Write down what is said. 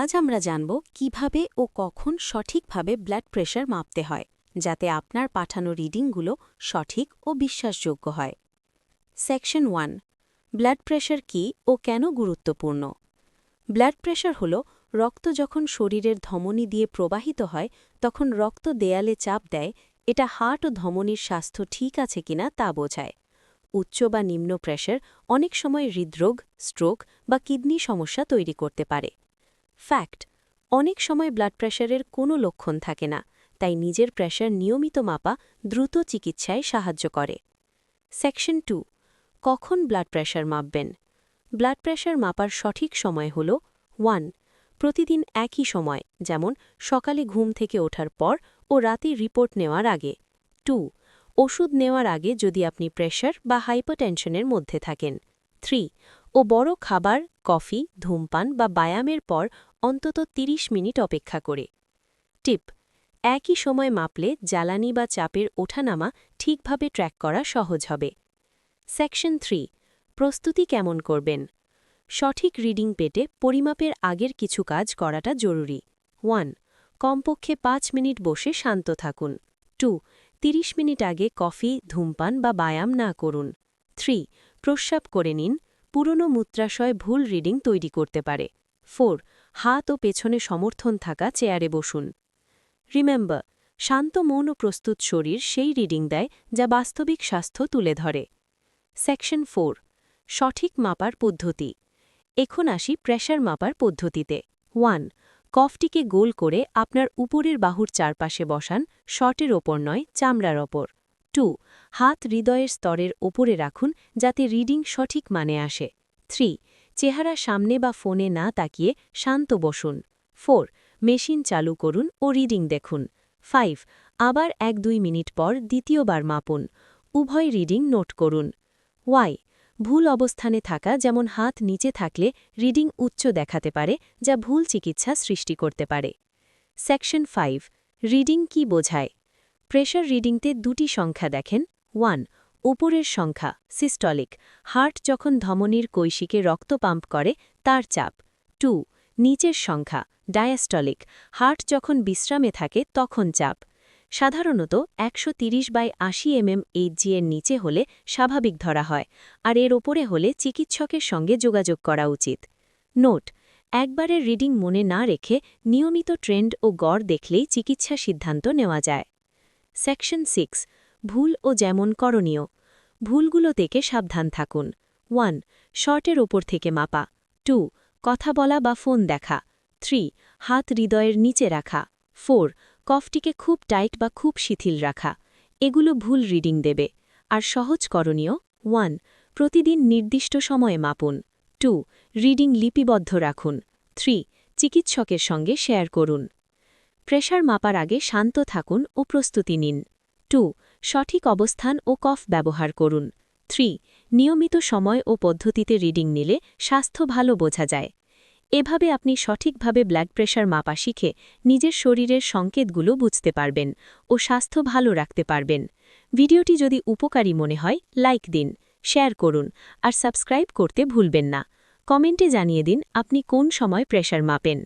আজ আমরা জানব কীভাবে ও কখন সঠিকভাবে ব্লাড প্রেশার মাপতে হয়, যাতে আপনার পাঠানো রিডিংগুলো সঠিক ও বিশ্বাসযোগ্য হয়। সেকশন ওয়ান ব্লাড প্রেশার কি ও কেন গুরুত্বপূর্ণ? ব্লাড প্রেশার হল রক্ত যখন শরীরের ধমনী দিয়ে প্রবাহিত হয়, তখন রক্ত দেয়ালে চাপ দেয়, এটা হার্ট ও ধমনীর স্বাস্থ্য ঠিক আছে কিনা তা বোঝায়। উচ্চ বা নিম্ন প্রেশার অনেক সময় হৃদরোগ স্ট্রোক বা কিডনি সমস্যা তৈরি করতে পারে। ফ্যাক্ট অনেক সময় ব্লাড প্রেশারের কোনো লক্ষণ থাকে না, তাই নিজের প্রেশার নিয়মিত মাপা দ্রুত চিকিৎসায় সাহায্য করে। সেকশন টু কখন ব্লাড প্রেশার মাপবেন? ব্লাড প্রেশার মাপার সঠিক সময় হল ওয়ান প্রতিদিন একই সময়, যেমন সকালে ঘুম থেকে ওঠার পর ও রাতে রিপোর্ট নেওয়ার আগে। টু ওষুধ নেওয়ার আগে যদি আপনি প্রেশার বা হাইপারটেনশনের মধ্যে থাকেন। থ্রি ও বড় খাবার, কফি, ধূমপান বা ব্যায়ামের পর অন্তত ৩০ মিনিট অপেক্ষা করে। টিপ, একই সময় মাপলে জ্বালানি বা চাপের ওঠানামা ঠিকভাবে ট্র্যাক করা সহজ হবে। সেকশন থ্রি, প্রস্তুতি কেমন করবেন? সঠিক রিডিং পেটে পরিমাপের আগের কিছু কাজ করাটা জরুরি। ওয়ান, কমপক্ষে পাঁচ মিনিট বসে শান্ত থাকুন। টু ৩০ মিনিট আগে কফি, ধূমপান বা ব্যায়াম না করুন। থ্রি, প্রস্রাব করে নিন। পুরনো মূত্রাশয় ভুল রিডিং তৈরি করতে পারে। ফোর, হাত ও পেছনে সমর্থন থাকা চেয়ারে বসুন। রিমেম্বার, শান্ত মন ও প্রস্তুত শরীর সেই রিডিং দেয় যা বাস্তবিক স্বাস্থ্য তুলে ধরে। সেকশন ফোর, সঠিক মাপার পদ্ধতি। এখন আসি প্রেশার মাপার পদ্ধতিতে। ওয়ান, কফটিকে গোল করে আপনার উপরের বাহুর চারপাশে বসান শর্টের ওপর নয়, চামড়ার ওপর। টু, হাত হৃদয়ের স্তরের ওপরে রাখুন যাতে রিডিং সঠিক মানে আসে। থ্রি, চেহারা সামনে বা ফোনে না তাকিয়ে শান্ত বসুন। ফোর, মেশিন চালু করুন ও রিডিং দেখুন। ফাইভ, আবার এক দুই মিনিট পর দ্বিতীয়বার মাপুন। উভয় রিডিং নোট করুন। ওয়াই, ভুল অবস্থানে থাকা যেমন হাত নিচে থাকলে রিডিং উচ্চ দেখাতে পারে, যা ভুল চিকিৎসা সৃষ্টি করতে পারে। সেকশন ফাইভ, রিডিং কি বোঝায়? প্রেশার রিডিংতে দুটি সংখ্যা দেখেন। ওয়ান, উপরের সংখ্যা, সিস্টলিক। হার্ট যখন ধমনির কৈশিকে রক্ত পাম্প করে, তার চাপ। টু, নিচের সংখ্যা, ডায়াস্টলিক। হার্ট যখন বিশ্রামে থাকে, তখন চাপ। সাধারণত একশো তিরিশ বাই আশি এমএম এইচজি নিচে হলে স্বাভাবিক ধরা হয়, আর এর ওপরে হলে চিকিৎসকের সঙ্গে যোগাযোগ করা উচিত। নোট, একবারের রিডিং মনে না রেখে নিয়মিত ট্রেন্ড ও গড় দেখলেই চিকিৎসা সিদ্ধান্ত নেওয়া যায়। সেকশন সিক্স, ভুল ও যেমন করণীয়। ভুলগুলো থেকে সাবধান থাকুন। ওয়ান, শর্টের ওপর থেকে মাপা। টু, কথা বলা বা ফোন দেখা। থ্রি, হাত হৃদয়ের নিচে রাখা। ফোর, কফটিকে খুব টাইট বা খুব শিথিল রাখা। এগুলো ভুল রিডিং দেবে। আর সহজ করণীয়, ওয়ান, প্রতিদিন নির্দিষ্ট সময়ে মাপুন। টু, রিডিং লিপিবদ্ধ রাখুন। থ্রি, চিকিৎসকের সঙ্গে শেয়ার করুন। প্রেশার মাপার আগে শান্ত থাকুন ও প্রস্তুতি নিন। টু, সঠিক অবস্থান ও কফ ব্যবহার করুন। থ্রি, নিয়মিত সময় ও পদ্ধতিতে রিডিং নিলে স্বাস্থ্য ভালো বোঝা যায়। এভাবে আপনি সঠিকভাবে ব্লাড প্রেশার মাপা শিখে নিজের শরীরের সংকেতগুলো বুঝতে পারবেন ও স্বাস্থ্য ভালো রাখতে পারবেন। ভিডিওটি যদি উপকারী মনে হয়, লাইক দিন, শেয়ার করুন আর সাবস্ক্রাইব করতে ভুলবেন না। কমেন্টে জানিয়ে দিন আপনি কোন সময় প্রেশার মাপেন।